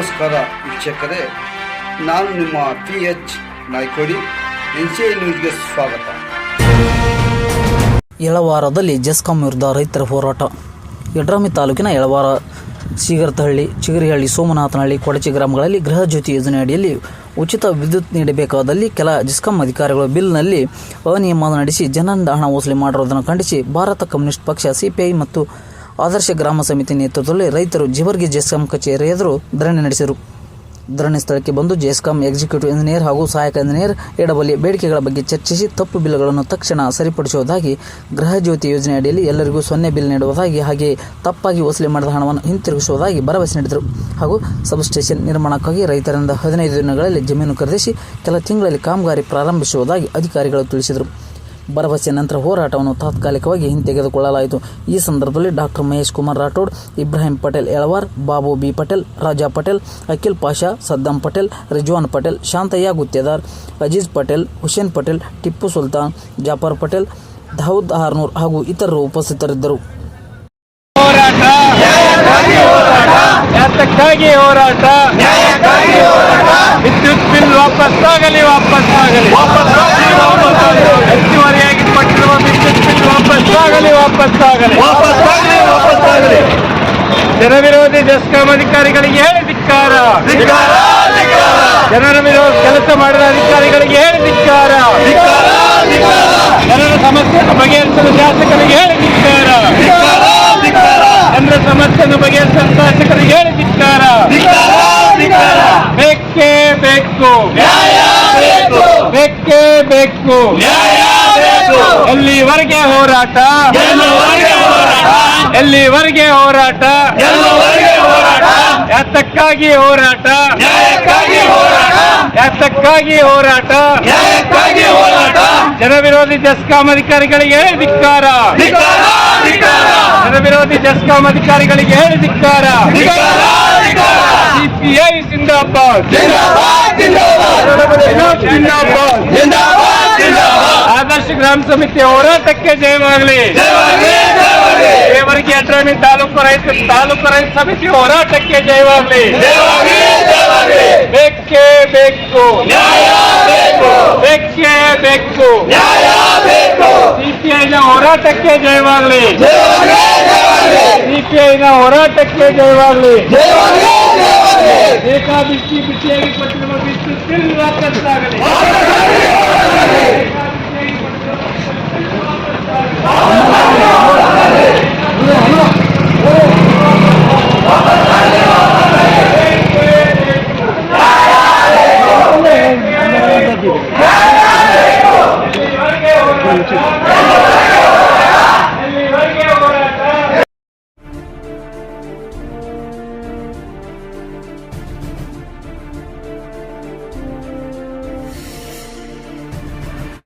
ನಮಸ್ಕಾರ ವೀಕ್ಷಕರೇ, ನಾನು ನಿಮ್ಮ P H Naikodi, N C I ನ್ಯೂಸ್ಗೆ ಸ್ವಾಗತ. ಯಳವಾರದಲ್ಲಿ ಜೆಸ್ಕಾಂ ವಿರುದ್ಧ ರೈತರ ಹೋರಾಟ. ಯಡ್ರಾಮಿ ತಾಲೂಕಿನ ಯಳವಾರ ಶೀಗರ್ತಹಳ್ಳಿ ಚಿಗರಿಹಳ್ಳಿ, ಸೋಮನಾಥನಹಳ್ಳಿ, ಕೊಡಚಿ ಗ್ರಾಮಗಳಲ್ಲಿ ಗೃಹ ಜ್ಯೋತಿ ಯೋಜನೆ ಅಡಿಯಲ್ಲಿ ಉಚಿತ ವಿದ್ಯುತ್ ನೀಡಬೇಕಾದಲ್ಲಿ ಕೆಲ ಜಿಸ್ಕಾಂ ಅಧಿಕಾರಿಗಳು ಬಿಲ್ನಲ್ಲಿ ಅನಿಯಮ ನಡೆಸಿ ಜನರಿಂದ ಹಣ ವಸೂಲಿ ಮಾಡಿರುವುದನ್ನು ಖಂಡಿಸಿ ಭಾರತ ಕಮ್ಯುನಿಸ್ಟ್ ಪಕ್ಷ ಸಿಪಿಐ ಮತ್ತು ಆದರ್ಶ ಗ್ರಾಮ ಸಮಿತಿ ನೇತೃತ್ವದಲ್ಲಿ ರೈತರು ಜಿವರ್ಗಿ ಜೆಸ್ಕಾಂ ಕಚೇರಿ ಎದುರು ಧರಣಿ ನಡೆಸಿದರು ಧರಣಿ ಸ್ಥಳಕ್ಕೆ ಬಂದು ಜೆಸ್ಕಾಂ ಎಕ್ಸಿಕ್ಯೂಟಿವ್ ಇಂಜಿನಿಯರ್ ಹಾಗೂ ಸಹಾಯಕ ಇಂಜಿನಿಯರ್ ಎಡಬಲಿ ಬೇಡಿಕೆಗಳ ಬಗ್ಗೆ ಚರ್ಚಿಸಿ ತಪ್ಪು ಬಿಲ್ಗಳನ್ನು ತಕ್ಷಣ ಸರಿಪಡಿಸುವುದಾಗಿ ಗೃಹ ಜ್ಯೋತಿ ಯೋಜನೆ ಅಡಿಯಲ್ಲಿ ಎಲ್ಲರಿಗೂ ಸೊನ್ನೆ ಬಿಲ್ ನೀಡುವುದಾಗಿ ಹಾಗೆ ತಪ್ಪಾಗಿ ವಸೂಲಿ ಮಾಡಿದ ಹಣವನ್ನು ಹಿಂತಿರುಗಿಸುವುದಾಗಿ ಭರವಸೆ ನೀಡಿದರು. ಹಾಗೂ ಸಬ್ಸ್ಟೇಷನ್ ನಿರ್ಮಾಣಕ್ಕಾಗಿ ರೈತರಿಂದ ಹದಿನೈದು ದಿನಗಳಲ್ಲಿ ಜಮೀನು ಖರೀದಿಸಿ ಕೆಲ ತಿಂಗಳಲ್ಲಿ ಕಾಮಗಾರಿ ಪ್ರಾರಂಭಿಸುವುದಾಗಿ ಅಧಿಕಾರಿಗಳು ತಿಳಿಸಿದರು. ಭರವಸೆ ನಂತರ ಹೋರಾಟವನ್ನು ತಾತ್ಕಾಲಿಕವಾಗಿ ಹಿಂತೆಗೆದುಕೊಳ್ಳಲಾಯಿತು. ಈ ಸಂದರ್ಭದಲ್ಲಿ ಡಾಕ್ಟರ್ ಮಹೇಶ್ ಕುಮಾರ್ ರಾಠೋಡ್ ಇಬ್ರಾಹಿಂ ಪಟೇಲ್ ಎಳವಾರ್ ಬಾಬು ಬಿ ಪಟೇಲ್ ರಾಜಾ ಪಟೇಲ್ ಅಖಿಲ್ ಪಾಷಾ ಸದ್ದಾಂ ಪಟೇಲ್ ರಿಜ್ವಾನ್ ಪಟೇಲ್ ಶಾಂತಯ್ಯ ಗುತ್ತೇದಾರ್ ಅಜೀಜ್ ಪಟೇಲ್ ಹುಸೇನ್ ಪಟೇಲ್ ಟಿಪ್ಪು ಸುಲ್ತಾನ್ ಜಾಫರ್ ಪಟೇಲ್ ದಾವೂದ್ ಆರ್ನೂರ್ ಹಾಗೂ ಇತರರು ಉಪಸ್ಥಿತರಿದ್ದರು. ಹೋರಾಟ! ವಿದ್ಯುತ್ ಬಿಲ್ ವಾಪಸ್ ಆಗಲಿ ವಾಪಸ್ ಹೆಚ್ಚುವರಿಯಾಗಿ ಪಟ್ಟಿರುವ ವಿದ್ಯುತ್ ಬಿಲ್ ವಾಪಸ್ಸಾಗಲಿ. ವಾಪಸ್ಸಾಗಲಿ ಜನ ವಿರೋಧಿ ಜಸ್ಕಾಮ್ ಅಧಿಕಾರಿಗಳಿಗೆ ಹೇಳಿ ಧಿಕ್ಕಾರ. ಜನರ ವಿರೋಧ ಕೆಲಸ ಮಾಡಿದ ಅಧಿಕಾರಿಗಳಿಗೆ ಹೇಳಿ ಧಿಕ್ಕಾರ. ಜನರ ಸಮಸ್ಯೆಯನ್ನು ಬಗೆಹರಿಸಲು ಶಾಸಕರಿಗೆ ಹೇಳಿ ಧಿಕ್ಕಾರ. ಜನರ ಸಮಸ್ಯೆಯನ್ನು ಬಗೆಹರಿಸಲು ಶಾಸಕರಿಗೆ ಹೇಳಿ ಧಿಕ್ಕಾರ. ಬೇಕೇ ಬೇಕು. ಬೇಕೇ. ಬೇಕು. ಎಲ್ಲಿವರೆಗೆ ಹೋರಾಟ? ಎಲ್ಲಿವರೆಗೆ ಹೋರಾಟ? ಯಾತಕ್ಕಾಗಿ ಹೋರಾಟ? ಯಾತಕ್ಕಾಗಿ ಹೋರಾಟ? ಜನ ವಿರೋಧಿ ಜಸ್ಕಾಂ ಅಧಿಕಾರಿಗಳಿಗೆ ಧಿಕ್ಕಾರ. ಜನ ವಿರೋಧಿ ಜಸ್ಕಾಂ ಅಧಿಕಾರಿಗಳಿಗೆ ಧಿಕ್ಕಾರ. ಸಿಪಿಐ ಜಿಂದಾಬಾದ್. ಜಿಂದಾಬಾದ್ ಆದರ್ಶ ಗ್ರಾಮ ಸಮಿತಿ ಹೋರಾಟಕ್ಕೆ ಜಯವಾಗಲಿ ದೇವರಿಗೆ ಅಡ್ರಾಮಿ ತಾಲೂಕು ರೈತ ತಾಲೂಕು ರೈತ ಸಮಿತಿ ಹೋರಾಟಕ್ಕೆ ಜಯವಾಗಲಿ ಬೇಕೇ ಬೇಕು. ಬೇಕೇ. ಬೇಕು ಸಿಪಿಐನ ಹೋರಾಟಕ್ಕೆ ಜಯವಾಗಲಿ ಸಿಪಿಐನ ಹೋರಾಟಕ್ಕೆ ಜಯವಾಗಲಿ ಬೇಕಾಬಿಟ್ಟಿ ಬಿಟ್ಟಿಯಾಗಿ ಕೊಟ್ಟಿರುವ ವಿದ್ಯುತ್ ಬಿಲ್ ವಾಪಸ್ಸಾಗಲಿ